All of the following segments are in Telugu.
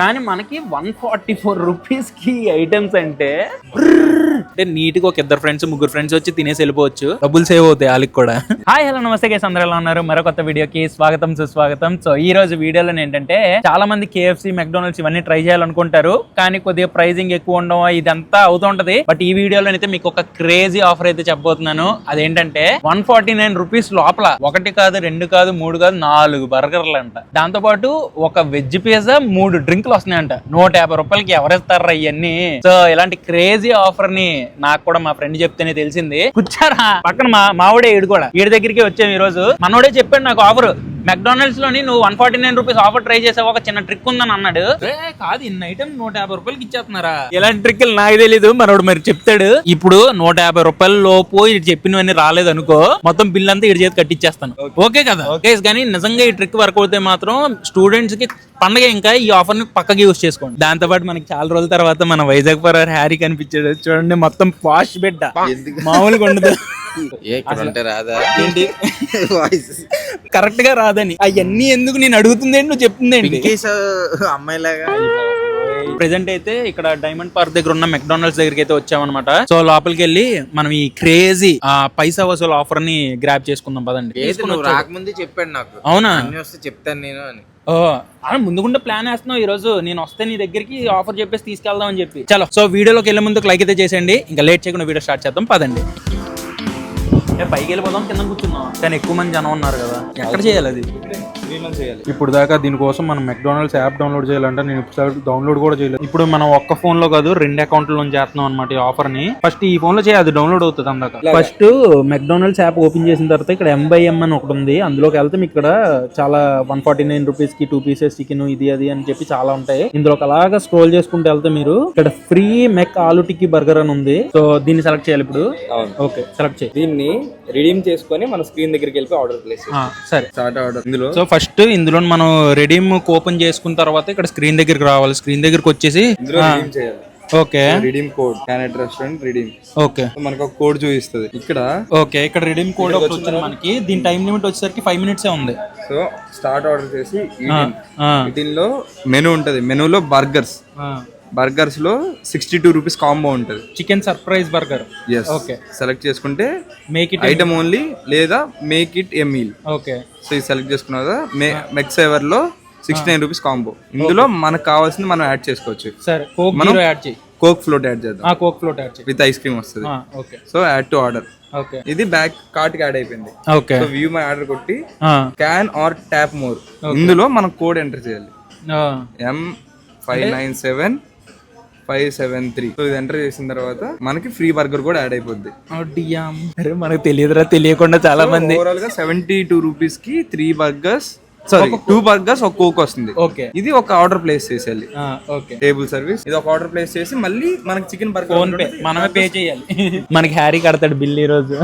కానీ మనకి వన్ ఫార్టీ ఫోర్ రూపీస్కి ఐటమ్స్ అంటే అంటే నీట్గా ఒక ఇద్దరు ఫ్రెండ్స్ ముగ్గురు ఫ్రెండ్స్ వచ్చి తినేసి వెళ్ళిపోవచ్చు. డబ్బులు సేవ్ అవుతాయి వాళ్ళకి కూడా. హాయ్ హలో నమస్తే గైస్ అందరూ ఎలా ఉన్నారు? మరో కొత్త వీడియోకి స్వాగతం సుస్వాగతం. సో ఈ రోజు వీడియోలో ఏంటంటే చాలా మంది కేఎఫ్సి మెక్డోనల్డ్స్ ఇవన్నీ ట్రై చేయాలనుకుంటారు. కానీ కొద్దిగా ప్రైజింగ్ ఎక్కువ ఉండడం ఇదంతా అవుతూ ఉంటది. బట్ ఈ వీడియోలో అయితే మీకు ఒక క్రేజీ ఆఫర్ అయితే చెప్పబోతున్నాను. అదేంటంటే వన్ ఫార్టీ నైన్ రూపీస్ లోపల ఒకటి కాదు రెండు కాదు మూడు కాదు నాలుగు బర్గర్లు అంట దాంతో పాటు ఒక వెజ్ పిజ్జా మూడు రేట్లు వస్తున్నాయంట. నూట యాభై రూపాయలకి ఎవరిస్తారా ఇవన్నీ సో ఇలాంటి క్రేజీ ఆఫర్ని నాకు కూడా మా ఫ్రెండ్ చెప్తేనే తెలిసింది. కూర్చారా. పక్కన మా మావిడే ఈడు కూడా. ఈడి దగ్గరికి వచ్చాము ఈ రోజు మనోడే చెప్పాడు నాకు ఆఫర్. మెక్డానల్డ్స్లోని నువ్వు one forty nine rupees offer try చేసావు ఒక చిన్న ట్రిక్ ఉందని అన్నాడు. కాదు ఇన్ని ఐటమ్ నూట యాభై రూపాయలకి ఇచ్చేస్తున్నారా? ఇలాంటి ట్రిక్లు నాకు తెలీదు మనోడు మరి చెప్తాడు. ఇప్పుడు నూట యాభై రూపాయల లోపు ఇటు చెప్పినవన్నీ రాలేదు అనుకో మొత్తం బిల్ అంతా ఇటు చేతి కట్టించేస్తాను ఓకే కదా? ఓకే కానీ నిజంగా ఈ ట్రిక్ వర్క్ అవుతే మాత్రం స్టూడెంట్స్కి పండగ ఇంకా ఈ ఆఫర్ని పక్కకి యూస్ చేసుకోండి. దాంతో పాటు మనకి చాలా రోజుల తర్వాత మన వైజాగ్ పరారు హ్యారీ కనిపించాడు. చూడండి మొత్తం పాష్ బిడ్డ మామూలుగా ఉండదు. ఏ ఇక్కడ ఉంటే రాదా. రాదని అవన్నీ ఎందుకు నేను అడుగుతుంది ఏంటి నువ్వు చెప్తుంది ఏంటి పింకీస్ అమ్మాయిలాగా ప్రెసెంట్ అయితే ఇక్కడ డైమండ్ పార్క్ దగ్గర ఉన్న మెక్డానల్డ్స్ దగ్గరికి అయితే వచ్చామన్నమాట. సో లోపలికి వెళ్ళి మనం ఈ క్రేజీ ఆ పైసా వసూలు ఆఫర్ని గ్రాప్ చేసుకుందాం పదండి. రాకముందే చెప్పాడు నాకు. అవునా? వస్తే చెప్తాను నేను అని. ముందుగుండా ప్లాన్ వేస్తున్నావు ఈ రోజు నేను వస్తే నీ దగ్గరికి ఆఫర్ చెప్పేసి తీసుకెళ్దాం అని చెప్పి. చలో సో వీడియోలోకి వెళ్ళే ముందుకు లైక్ అయితే చేసేయండి. ఇంకా లేట్ చేయకుండా వీడియో స్టార్ట్ చేద్దాం. పదండి. పైకి వెళ్ళిపోదాం కింద కూర్చున్నాం కానీ ఎక్కువ మంది జనం ఉన్నారు కదా. ఎక్కడ చేయాలి అది? ఇప్పుడు దాకా దీనికోసం మనం మెక్డానల్డ్స్ యాప్ డౌన్లోడ్ చేయాలంటే నేను ఇప్పుడు డౌన్లోడ్ కూడా చేయలేదు. ఇప్పుడు మనం ఒక్క ఫోన్లో కాదు రెండు అకౌంట్ల నుంచి చేస్తున్నాం అనమాట ఈ ఆఫర్ని. ఫస్ట్ ఈ ఫోన్లో చేయాలి అది డౌన్లోడ్ అవుతుంది అందాక. ఫస్ట్ మెక్డానల్డ్స్ యాప్ ఓపెన్ చేసిన తర్వాత ఇక్కడ ఎంబైఎం అని ఒకటి ఉంది. అందులోకి వెళ్తే మీకు ఇక్కడ చాలా వన్ ఫార్టీ నైన్ రూపీస్కి టూ పీసెస్ చికెన్ ఇది అది అని చెప్పి చాలా ఉంటాయి. ఇందులోకి అలాగా స్క్రోల్ చేసుకుంటూ వెళ్తే మీరు ఇక్కడ ఫ్రీ మెక్ ఆలు టిక్కీ బర్గర్ అని ఉంది. సో దీన్ని సెలెక్ట్ చేయాలి ఇప్పుడు. ఓకే సెలెక్ట్ చేయి. దీన్ని రిడీమ్ చేసుకొని మన స్క్రీన్ దగ్గరికి వెళ్ళి ఆర్డర్ ప్లేస్ సరే. స్టార్ట్ ఆర్డర్ ఇందులో? సో ఫస్ట్ ఇందులో మనం రెడీమ్ ఓపెన్ చేసుకున్న తర్వాత ఇక్కడ స్క్రీన్ దగ్గరికి రావాలి. స్క్రీన్ దగ్గరికి వచ్చేసి ఇందులో రిడీమ్ చేయాలి. Okay redeem code scan at restaurant redeem okay మనకు ఒక కోడ్ చూపిస్తుంది. ఇక్కడ ఓకే ఇక్కడ రెడీమ్ కోడ్ ఒకటి వచ్చింది మనకి. దీని టైం లిమిట్ వచ్చేసరికి ఫైవ్ మినిట్స్ ఉంది. సో స్టార్ట్ ఆర్డర్ చేసి దీనిలో మెనూ ఉంటది. మెనూలో బర్గర్స్ ఆ. బర్గర్స్లో సిక్స్టీ టూ రూపీస్ కాంబో ఉంటది. Chicken surprise burger? Yes okay. Select చేసుకుంటే మేక్ ఇట్ ఐటమ్ ఓన్లీ లేదా make it a meal okay. So ఇది సెలెక్ట్ చేసుకున్న కదా మే మెక్ సేవర్లో సిక్స్టీ నైన్ రూపీస్ కాంబో. ఇందులో మనకు కావాల్సింది మనం యాడ్ చేసుకోవచ్చు. సరే కోక్ జీరో యాడ్ చేయి. కోక్ ఫ్లోట్ యాడ్ చేద్దాం. కోక్ ఫ్లోట్ యాడ్ చేయి. విత్ ఐస్ క్రీమ్ వస్తుంది. Okay. So add to order. Okay. ఇది బ్యాక్ కార్ట్కి యాడ్ అయిపోయింది. Okay. So view my order కొట్టి క్యాన్ ఆర్ ట్యాప్ మోర్ ఇందులో మనం కోడ్ ఎంటర్ చేయాలి. M five nine seven five seven three. So ఇది ఎంటర్ చేసిన తర్వాత మనకి ఫ్రీ బర్గర్ కూడా యాడ్ అయిపోద్ది. అరే మనకు తెలియదురా తెలియకుండా చాలా మంది. ఓవరాల్గా సెవెంటీ టూ రూపీస్కి three burgers sorry two burgers ఒక కోక్ వస్తుంది. ఓకే. ఇది ఒక ఆర్డర్ ప్లేస్ చేసేయాలి. ఆ, ఓకే. టేబుల్ సర్వీస్ ఇది ఒక ఆర్డర్ ప్లేస్ చేసి మళ్ళీ మనకి చికెన్ ఫోన్ బర్గర్ పే మనమే పే చేయాలి. మనకి హ్యారీ కడతాడు బిల్ ఈ రోజు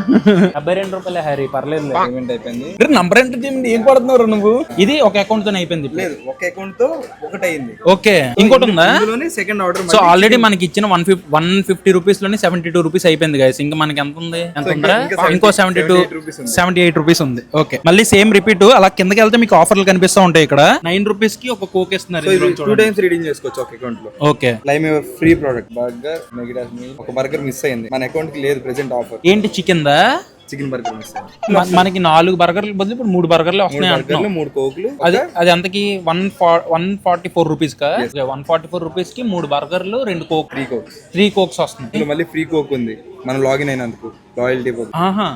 డెబ్బై రెండు రూపాయలే హ్యారీ పర్లేదు పేమెంట్ అయిపోయింది. నంబర్ ఎంత చేయండి ఏం పడుతున్నారు నువ్వు? ఇది ఒక అకౌంట్తో అయిపోయింది. లేదు ఒక అకౌంట్తో ఒకటి అయింది ఓకే ఇంకోటి ఉందా? సెకండ్ ఆర్డర్ సో ఆల్రెడీ మనకి ఇచ్చిన వన్ ఫిఫ్టీ వన్ ఫిఫ్టీ రూపీస్లోనే సెవెంటీ టూ రూపీస్ అయిపోయింది గైస్ ఇంకా మనకి ఎంత ఉంది? ఎంత ఉందా? ఇంకో seventy two seventy eight rupees ఉంది. ఓకే మళ్ళీ సేమ్ రిపీట్ అలా కిందకి వెళ్తే మీకు ఆఫర్లు కనిపిస్తూ ఉంటాయి ఇక్కడ. నైన్ రూపీస్కి ఒక కోక్ ఇస్తున్నారు టూ. టైమ్స్ రీడింగ్ చేసుకోవచ్చు ఒక అకౌంట్లో. Okay lime free product burger మెగిడాస్ ఒక బర్గర్ మిస్ అయింది మన అకౌంట్కి లేదు ప్రెసెంట్ ఆఫర్ ఏంటి చికెన్ దా చికెన్ బర్గర్ మనకి నాలుగు బర్గర్లు బదులు ఇప్పుడు మూడు బర్గర్లు వస్తున్నాయి అంటున్నాం మూడు కోక్లు అది అది అంతకి one one forty four rupees కా వన్ ఫార్టీ ఫోర్ రూపీస్కి మూడు బర్గర్లు రెండు Coke free Coke three Cokes వస్తున్నాయి. మళ్ళీ ఫ్రీ కోక్ ఉంది. మనం లాగిన్ అయినందుకు లాయల్టీ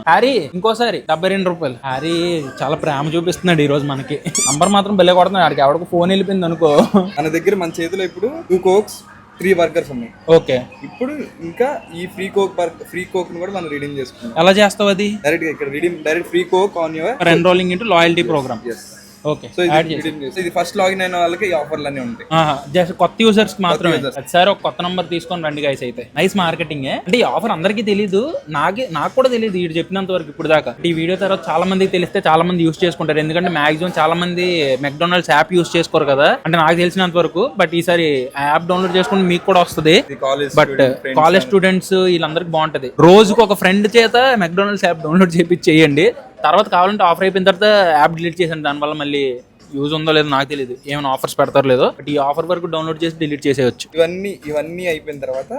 హ్యారీ ఇంకోసారి డెబ్బై రెండు రూపాయలు. హ్యారీ చాలా ప్రేమ చూపిస్తున్నాడు ఈ రోజు మనకి. నంబర్ మాత్రం భలే కొడుతున్నాడు. ఆడికి ఎవరికి ఫోన్ వెళ్ళిపోయింది అనుకో. మన దగ్గర మన చేతిలో ఇప్పుడు టూ కోక్స్ త్రీ బర్గర్స్ ఉన్నాయి. ఓకే. ఇప్పుడు ఇంకా ఈ ఫ్రీ కోక్ ఫ్రీ కోక్ని కూడా మనం రీడింగ్ చేసుకుంటాం ఎలా చేస్తావు అది? డైరెక్ట్గా ఇక్కడ reading direct free Coke on your enrolling into loyalty program yes okay so ఇది ఫస్ట్ లాగిన్ అయిన వాళ్ళకి ఈ ఆఫర్లు అన్నీ ఉంటాయి జస్ట్ కొత్త యూజర్స్ మాత్రమే. ఒకసారి ఒక కొత్త నంబర్ తీసుకొని రండి గైస్ అయితే. నైస్ మార్కెటింగ్ అంటే ఈ ఆఫర్ అందరికీ తెలియదు నాకే నాకు కూడా తెలియదు వీడు చెప్పినంత వరకు ఇప్పుడు దాకా. ఈ వీడియో తర్వాత చాలా మందికి తెలిస్తే చాలా మంది యూస్ చేసుకుంటారు. ఎందుకంటే మాక్సిమం చాలా మంది మెక్డొనాల్డ్స్ యాప్ యూస్ చేసుకోరు కదా. అంటే నాకు తెలిసినంత వరకు బట్ ఈసారి యాప్ డౌన్లోడ్ చేసుకుంటే మీకు కూడా వస్తుంది. బట్ కాలేజ్ స్టూడెంట్స్ వీళ్ళందరికి బాగుంటది. రోజుకు ఒక ఫ్రెండ్ చేత మెక్డొనాల్డ్స్ యాప్ డౌన్లోడ్ చేపించి చేయండి తర్వాత కావాలంటే ఆఫర్ అయిపోయిన తర్వాత యాప్ డిలీట్ చేసాను దానివల్ల మళ్ళీ యూజ్ ఉందో లేదో నాకు తెలియదు ఏమైనా ఆఫర్స్ పెడతారో లేదో. బట్ ఈ ఆఫర్ వరకు డౌన్లోడ్ చేసి డిలీట్ చేసేయచ్చు. ఇవన్నీ ఇవన్నీ అయిపోయిన తర్వాత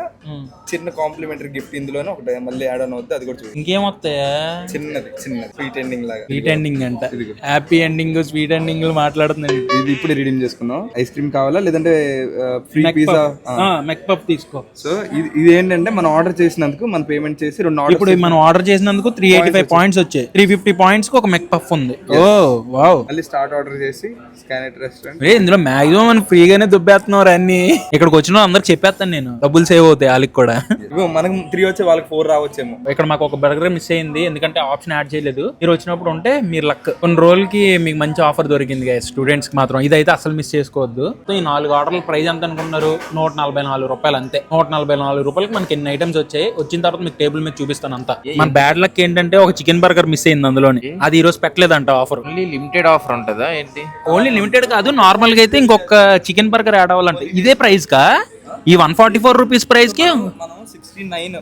చిన్న కాంప్లిమెంటరీ గిఫ్ట్ ఇందులోనే ఒకటి. మళ్ళీ యాడ్ ఆన్ అవుతుంది అది కూడా చూడండి ఇంకేం వస్తాయా చిన్నది చిన్నది. స్వీట్ ఎండింగ్ లాగా. స్వీట్ ఎండింగ్ అంట. హ్యాపీ ఎండింగ్ స్వీట్ ఎండింగ్ మాట్లాడుతున్నాడు ఇది ఇప్పుడు రిడీమ్ చేసుకున్నాం. ఐస్ క్రీమ్ కావాలా? లేదంటే ఫ్రీ పిజ్జా మెక్ పప్ తీసుకో. సో ఇది ఏంటంటే మనం ఆర్డర్ చేసినందుకు మనం పేమెంట్ చేసి రెండు ఆర్డర్ ఇప్పుడు మనం ఆర్డర్ చేసినందుకు త్రీ ఎయిటీ ఫైవ్ పాయింట్స్ వచ్చాయి. త్రీ ఫిఫ్టీ పాయింట్స్కి ఒక మెక్ పఫ్ ఉంది ఓ వావ్ మళ్ళీ స్టార్ట్ ఆర్డర్ చేసి స్కానెట్ రెస్టారెంట్ ఏ ఇందులో మాక్సిమం మనం ఫ్రీగానే దుబ్బేస్తున్నారు అన్ని. ఇక్కడికి వచ్చిన అందరికి చెప్పేస్తాను నేను. డబ్బులు సేవ్ అవుతాయి వాళ్ళకి కూడా. మనకు త్రీ వచ్చే వాళ్ళకి ఫోర్ రావచ్చేమో. ఇక్కడ మాకు ఒక బర్గర్ మిస్ అయింది ఎందుకంటే ఆప్షన్ యాడ్ చేయలేదు. మీరు వచ్చినప్పుడు ఉంటే మీరు లక్ కొన్ని రోజులకి మీకు మంచి ఆఫర్ దొరికింది స్టూడెంట్స్కి మాత్రం. ఇదైతే అసలు మిస్ చేసుకోవద్దు. సో ఈ నాలుగు ఆర్డర్ల ప్రైస్ ఎంత అనుకున్నారు నూట నలభై నాలుగు రూపాయలు అంతే. నూట నలభై నాలుగు రూపాయలకి మనకి ఎన్ని ఐటమ్స్ వచ్చాయి? వచ్చిన తర్వాత మీకు టేబుల్ మీద చూపిస్తాను అంతా. మన బ్యాడ్ లక్ ఏంటంటే ఒక చికెన్ బర్గర్ మిస్ అయింది అందులోని. అది ఈ రోజు పెట్టలేదంట ఆఫర్ ఓన్లీ లిమిటెడ్ ఆఫర్ ఉంటుందా ఏంటి? ఓన్లీ లిమిటెడ్ కాదు నార్మల్గా అయితే ఇంకొక చికెన్ బర్గర్ యాడ్ అవ్వాలంటే. ఇదే ప్రైస్ కా? ఈ వన్ ఫార్టీ ఫోర్ రూపీస్ ప్రైస్కి? మనం sixty nine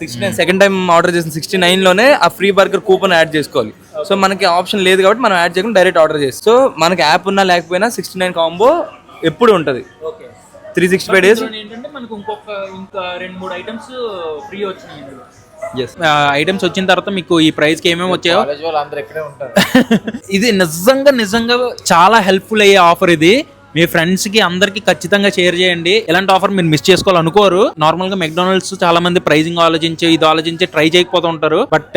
sixty nine second time order చేసిన సిక్స్టీ నైన్లోనే ఆ ఫ్రీ బర్గర్ కూపన్ యాడ్ చేసుకోవాలి. సో మనకి ఆప్షన్ లేదు కాబట్టి మనం యాడ్ చేయకుండా డైరెక్ట్ ఆర్డర్ చేస్తాం సో మనకి యాప్ ఉన్నా లేకపోయినా సిక్స్టీ నైన్ కాంబో ఎప్పుడు ఉంటుంది. త్రీ సిక్స్టీ ఫైవ్ డేస్ ఏంటంటే మనకు ఇంకొక ఇంకా రెండు మూడు ఐటమ్స్ ఫ్రీ వచ్చినాయి ఐటమ్స్ వచ్చిన తర్వాత మీకు ఈ ప్రైస్కి ఏమేమి వచ్చాయో? ఇది నిజంగా నిజంగా చాలా హెల్ప్ఫుల్ అయ్యే ఆఫర్ ఇది. మీ ఫ్రెండ్స్కి అందరికి ఖచ్చితంగా షేర్ చేయండి. ఇలాంటి ఆఫర్ మీరు మిస్ చేసుకోవాలనుకోరు. నార్మల్గా మెక్డానల్డ్స్ చాలా మంది ప్రైజింగ్ ఆలోచించి ఇది ఆలోచించి ట్రై చేయకపోతూ ఉంటారు. బట్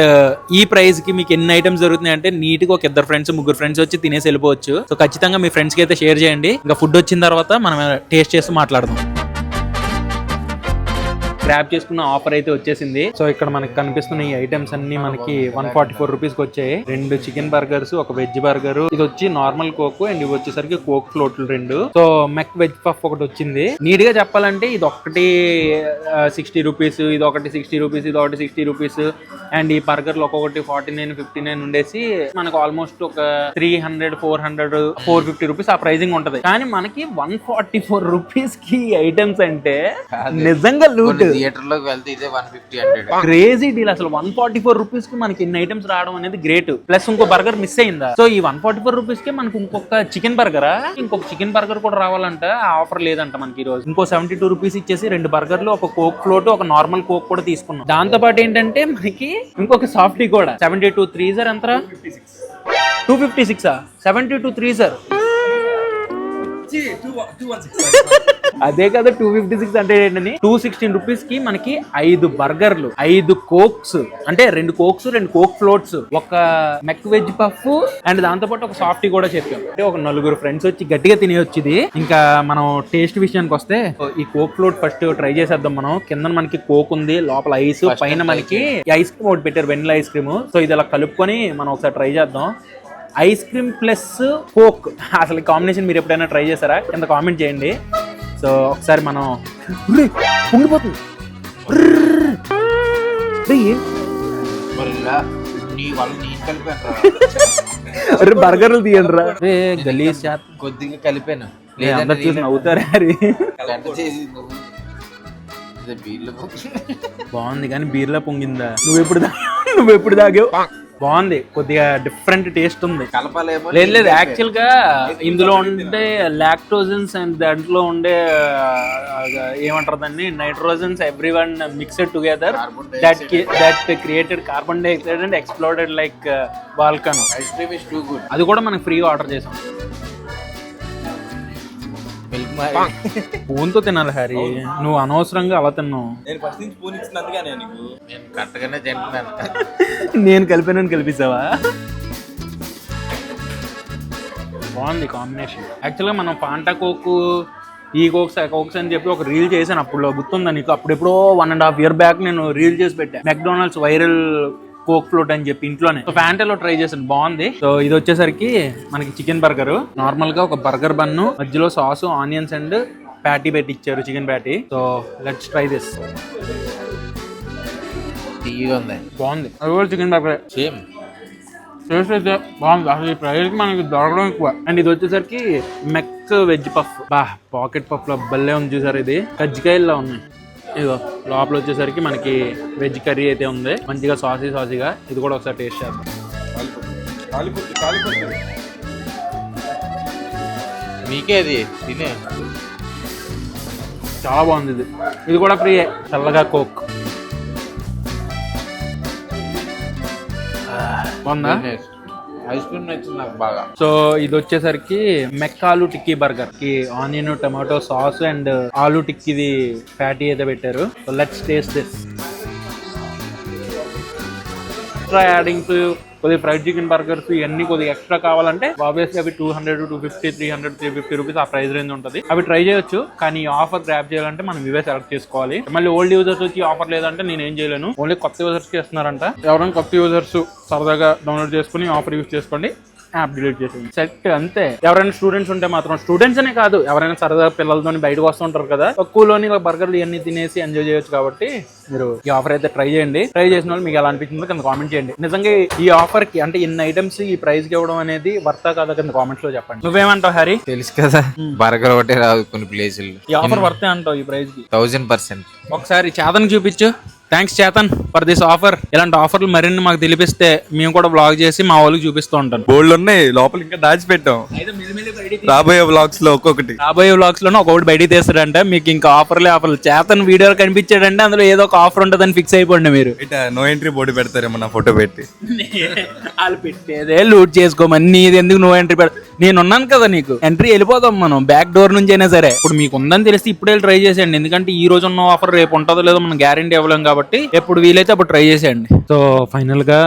ఈ ప్రైస్కి మీకు ఎన్ని ఐటమ్స్ దొరుకుతున్నాయి అంటే నీట్గా ఒక ఇద్దరు ఫ్రెండ్స్ ముగ్గురు ఫ్రెండ్స్ వచ్చి తినేసి వెళ్ళిపోవచ్చు. సో ఖచ్చితంగా మీ ఫ్రెండ్స్కి అయితే షేర్ చేయండి. ఇంకా ఫుడ్ వచ్చిన తర్వాత మనం టేస్ట్ చేసి మాట్లాడదాం. గ్రాప్ చేసుకున్న ఆఫర్ అయితే వచ్చేసింది. సో ఇక్కడ మనకి కనిపిస్తున్న ఈ ఐటమ్స్ అన్ని మనకి వన్ ఫార్టీ ఫోర్ రూపీస్కి వచ్చాయి. రెండు చికెన్ బర్గర్స్ ఒక వెజ్ బర్గర్ ఇది వచ్చి నార్మల్ కోక్ అండ్ ఇవి వచ్చేసరికి కోక్ ఫ్లోట్లు రెండు. సో మెక్ వెజ్ పఫ్ ఒకటి వచ్చింది. నీట్గా చెప్పాలంటే ఇది ఒకటి సిక్స్టీ రూపీస్ ఇది ఒకటి సిక్స్టీ రూపీస్ ఇది ఒకటి సిక్స్టీ రూపీస్ అండ్ ఈ బర్గర్లు ఒక్కొక్కటి ఫార్టీ నైన్ ఫిఫ్టీ నైన్ ఉండేసి మనకు ఆల్మోస్ట్ ఒక three hundred four hundred four fifty rupees ఆ ప్రైజింగ్ ఉంటది. కానీ మనకి వన్ ఫార్టీ ఫోర్ రూపీస్కి ఐటమ్స్ అంటే నిజంగా లూట్ థియేటర్లోకి వెళ్తే ఇదే one fifty hundred crazy deal అసలు. వన్ ఫార్టీ ఫోర్ రూపీస్కి మనకి ఇన్ని ఐటమ్స్ రావడం అనేది గ్రేట్ ప్లస్ ఇంకో బర్గర్ మిస్ అయిందా? సో ఈ వన్ ఫార్టీ ఫోర్ రూపీస్కి మనకి ఇంకొక చికెన్ బర్గరా ఇంకొక చికెన్ బర్గర్ కూడా రావాలంట. ఆ ఆఫర్ లేదంట మనకి ఈ రోజు ఇంకో సెవెంటీ టూ రూపీస్ ఇచ్చేసి రెండు బర్గర్లు ఒక కోక్ ఫ్లోట్ ఒక నార్మల్ కోక్ కూడా తీసుకున్నాం. దాంతో పాటు ఏంటంటే మనకి ఇంకొక సాఫ్టీ కూడా. సెవెంటీ టూ త్రీ సార్ ఎంత two fifty six seventy two three sir అదే కదా టూ ఫిఫ్టీ సిక్స్ అంటే ఏంటని? టూ సిక్స్టీన్ రూపీస్కి మనకి ఐదు బర్గర్లు ఐదు కోక్స్ అంటే రెండు కోక్స్ రెండు కోక్ ఫ్లోట్స్ ఒక మెక్ వెజ్ పఫ్ అండ్ దాంతో పాటు ఒక సాఫ్టీ కూడా చెప్పాం. అంటే ఒక నలుగురు ఫ్రెండ్స్ వచ్చి గట్టిగా తినేయొచ్చు ఇది ఇంకా మనం టేస్ట్ విషయానికి వస్తే ఈ కోక్ ఫ్లోట్ ఫస్ట్ ట్రై చేసేద్దాం మనం. కింద మనకి కోక్ ఉంది లోపల ఐస్ పైన మనకి ఐస్ క్రీమ్ ఒకటి పెట్టారు వెనిలా ఐస్ క్రీమ్ సో ఇది అలా కలుపుకొని మనం ఒకసారి ట్రై చేద్దాం. ఐస్ క్రీమ్ ప్లస్ కోక్ అసలు కాంబినేషన్ మీరు ఎప్పుడైనా ట్రై చేశారా? కింద కామెంట్ చేయండి. సో ఒకసారి మనం కలిపాను అరే బర్గర్లు తీయండి రా రే గలీజ్ కొద్దిగా కలిపాను. చూసి నవ్వుతారా బాగుంది కానీ బీర్లా పొంగిందా? నువ్వు ఎప్పుడు దా నువ్వు ఎప్పుడు తాగావు బాగుంది. కొద్దిగా డిఫరెంట్ టేస్ట్ ఉంది. కలపాలేమో లేదు లేదు యాక్చువల్గా ఇందులో ఉండే లాక్టోజన్స్ అండ్ దాంట్లో ఉండే ఏమంటారు దాన్ని? Nitrogens every one mixed together that that created carbon dioxide and exploded like volcano ice cream is too good అది కూడా మనకి ఫ్రీగా ఆర్డర్ చేసాం. ఫోన్తో తినాలి హరి. నువ్వు అనవసరంగా అలా తిన్నావు. నేను ఫస్ట్ నుంచి ఫోన్ ఇచ్చినందుకే నీకు. నేను కరెక్ట్గానే తింటున్నాను. నేను కలిపానని కలిపిస్తావా? బాగుంది కాంబినేషన్ యాక్చువల్గా మనం ఫాంటా కోక్ ఈ కోక్స్ ఆ కోక్స్ అని చెప్పి ఒక రీల్ చేశాను అప్పుడు గుర్తుందా నీకు? అప్పుడెప్పుడో one and half year back నేను రీల్ చేసి పెట్టాను మెక్డొనాల్డ్స్ వైరల్ కోక్ ఫ్లోట్ అని చెప్పి ఇంట్లోనే. సో ఫ్యాంటాలో ట్రై చేశాను. బాగుంది. సో ఇది వచ్చేసరికి మనకి చికెన్ బర్గర్ నార్మల్గా ఒక బర్గర్ బన్ను మధ్యలో సాస్ ఆనియన్స్ అండ్ ప్యాటీ పెట్టి ఇచ్చారు chicken patty so let's try this ఉంది బాగుంది. అది కూడా చికెన్ బర్గర్ సేమ్ టేస్ట్ అయితే బాగుంది. అసలు ఈ ప్రైస్ మనకి దొరకడం ఎక్కువ. అండ్ ఇది వచ్చేసరికి మెక్ వెజ్ పఫ్. బా పాకెట్ పఫ్లో భలే ఉంది చూసారు ఇది. కజ్జికాయల్లో ఉన్నాయి ఇదిగో లోపల వచ్చేసరికి మనకి వెజ్ కర్రీ అయితే ఉంది. మంచిగా సాసీ సాసీగా. ఇది కూడా ఒకసారి టేస్ట్ చేద్దాం. మీకే అది? తినే. చాలా బాగుంది ఇది. ఇది కూడా ఫ్రీ చల్లగా కోక్. బాగుందా? ఐస్ క్రీమ్ నచ్చింది నాకు బాగా. సో ఇది వచ్చేసరికి మెక్కాలు టిక్కీ బర్గర్. కి onion tomato sauce and aloo టిక్కీది fatty అయితే పెట్టారు. So let's taste this extra addings కొద్దిగా ఫ్రైడ్ చికెన్ బర్గర్స్ ఇవన్నీ కొద్దిగా ఎక్స్ట్రా కావాలంటే ఆబ్వియస్లీ అవి two hundred two fifty three hundred three fifty rupees ఆ ప్రైస్ రేంజ్ ఉంటుంది. అవి ట్రై చేయొచ్చు కానీ ఈ ఆఫర్ గ్రాప్ చేయాలంటే మనం ఇవే సెలెక్ట్ చేసుకోవాలి. మళ్ళీ ఓల్డ్ యూజర్స్ వచ్చి ఆఫర్ లేదంటే నేను ఏం చేయలేను. ఓన్లీ కొత్త యూజర్స్ చేస్తున్నారంట. ఎవరైనా కొత్త యూజర్స్ సరదాగా డౌన్లోడ్ చేసుకుని ఆఫర్ యూజ్ చేసుకోండి. యాప్ డిలీట్ చేసింది. సెట్ అంతే. ఎవరైనా స్టూడెంట్స్ ఉంటే మాత్రం స్టూడెంట్స్ అనే కాదు ఎవరైనా సరదా పిల్లలతో బయటకు వస్తుంటారు కదా తక్కువలోని బర్గర్లు ఇవన్నీ తినేసి ఎంజాయ్ చేయొచ్చు కాబట్టి మీరు ఈ ఆఫర్ అయితే ట్రై చేయండి. ట్రై చేసిన వాళ్ళు మీకు ఎలా అనిపించిందో కింద కామెంట్ చేయండి. నిజంగా ఈ ఆఫర్కి అంటే ఇన్ని ఐటమ్స్ ఈ ప్రైస్కి ఇవ్వడం అనేది వర్తా కాదా కింద కామెంట్స్లో చెప్పండి. నువ్వేమంటావు హరి తెలుసు కదా బర్గర్ ఒకటే రాదు కొన్ని ప్లేసుల్లో ఈ ఆఫర్ వర్తే అంటావు ఈ ప్రైస్కి? థౌజండ్ పర్సెంట్ ఒకసారి చేతన్ చూపించు. Thanks Chetan for this offer ఇలాంటి ఆఫర్లు మరిన్ని మాకు తెలిపిస్తే మేము కూడా బ్లాగ్ చేసి మా వాళ్ళకి చూపిస్తూ ఉంటాను. బోల్డ్ ఉన్నాయి లోపల ఇంకా దాచిపెట్టాం. రాబోయే బ్లాగ్స్లో ఒక్కొక్కటి. రాబోయే వ్లాగ్స్లోనే ఒకటి బయటికి తీస్తాడంటే. మీకు ఇంకా ఆఫర్లే ఆఫర్లు. చేతన్ వీడియోలు కనిపించాడంటే అందులో ఏదో ఒక ఆఫర్ ఉంటుందని ఫిక్స్ అయిపోండి మీరు. నో ఎంట్రీ బోర్డు పెడతారేమో నా ఫోటో పెట్టి. వాళ్ళు పెట్టేదే లూట్ చేసుకోమని నీది ఎందుకు నువ్వు ఎంట్రీ పెడ నేను ఉన్నాను కదా నీకు. ఎంట్రీ వెళ్ళిపోదాం మనం. బ్యాక్ డోర్ నుంచి అయినా సరే. ఇప్పుడు మీకు ఉందని తెలిసి ఇప్పుడే ట్రై చేసేయండి. ఎందుకంటే ఈ రోజు ఉన్న ఆఫర్ రేపు ఉంటుందో లేదో మనం గ్యారంటీ ఇవ్వలేం కాబట్టి ఎప్పుడు వీలైతే అప్పుడు ట్రై చేసేయండి. సో ఫైనల్గా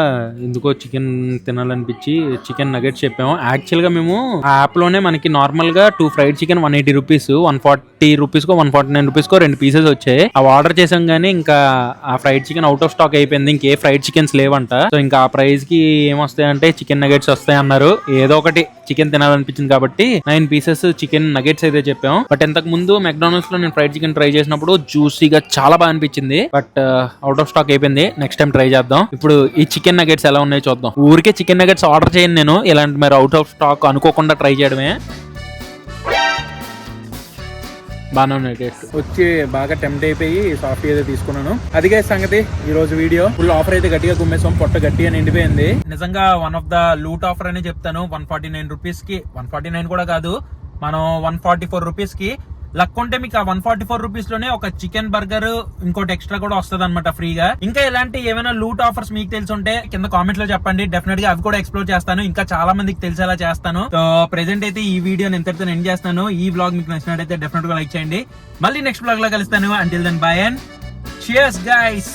ఎందుకో చికెన్ తినాలనిపించి చికెన్ నగెట్స్ చెప్పాము. యాక్చువల్గా మేము ఆ యాప్లోనే మనకి నార్మల్గా two fried chicken one eighty rupees one forty rupees కో వన్ ఫార్టీ నైన్ రూపీస్కో రెండు పీసెస్ వచ్చాయి. అవి ఆర్డర్ చేసాం కానీ ఇంకా ఆ fried chicken out of stock అయిపోయింది. ఇంకే ఫ్రైడ్ చికెన్స్ లేవంట. సో ఇంకా ఆ ప్రైస్కి ఏమొస్తాయంటే చికెన్ నగెట్స్ వస్తాయి అన్నారు. ఏదో ఒకటి చికెన్ తినాలనిపించింది కాబట్టి నైన్ పీసెస్ చికెన్ నగెట్స్ అయితే చెప్పాం. బట్ ఇంతకు ముందు మెక్డానల్డ్స్లో నేను ఫ్రైడ్ చికెన్ ట్రై చేసినప్పుడు జ్యూసీగా చాలా బాగా అనిపించింది. బట్ అవుట్ ఆఫ్ స్టాక్ అయిపోయింది. నెక్స్ట్ టైం ట్రై చేద్దాం. ఇప్పుడు ఈ చికెన్ నగెట్స్ ఎలా ఉన్నాయో చూద్దాం. ఊరికే చికెన్ నగెట్స్ ఆర్డర్ చేయను నేను. ఇలాంటి మరి అవుట్ ఆఫ్ స్టాక్ అనుకోకుండా ట్రై చేయడమే. బాగానే ఉన్నాయి టేస్ట్. వచ్చి బాగా టెంప్ట్ అయిపోయి సాఫ్ట్ అయితే తీసుకున్నాను. అదిగే సంగతి ఈ రోజు వీడియో. ఫుల్ ఆఫర్ అయితే గట్టిగా గుమ్మేసాం పొట్ట గట్టిగా నిండిపోయింది. నిజంగా one of the loot offer అనే చెప్తాను. వన్ ఫార్టీ నైన్ రూపీస్కి వన్ ఫార్టీ నైన్ కూడా కాదు మనం వన్ ఫార్టీ ఫోర్ రూపీస్కి లక్ ఉంటే మీకు ఆ వన్ ఫార్టీ ఫోర్ రూపీస్లోనే ఒక చికెన్ బర్గర్ ఇంకోటి ఎక్స్ట్రా కూడా వస్తుంది అనమాట ఫ్రీగా. ఇంకా ఇలాంటి ఏమైనా లూట్ ఆఫర్స్ మీకు తెలిసి ఉంటే కింద కామెంట్లో చెప్పండి. డెఫినెట్గా అవి కూడా ఎక్స్ప్లోర్ చేస్తాను. ఇంకా చాలా మందికి తెలిసేలా చేస్తాను. ప్రెసెంట్ అయితే ఈ వీడియో ఎంతటితో ఎండ్ చేస్తాను. ఈ బ్లాగ్ మీకు నచ్చినట్టయితే డెఫినెట్గా లైక్ చేయండి. మళ్ళీ నెక్స్ట్ బ్లాగ్లో కలుస్తాను. Until then bye and cheers guys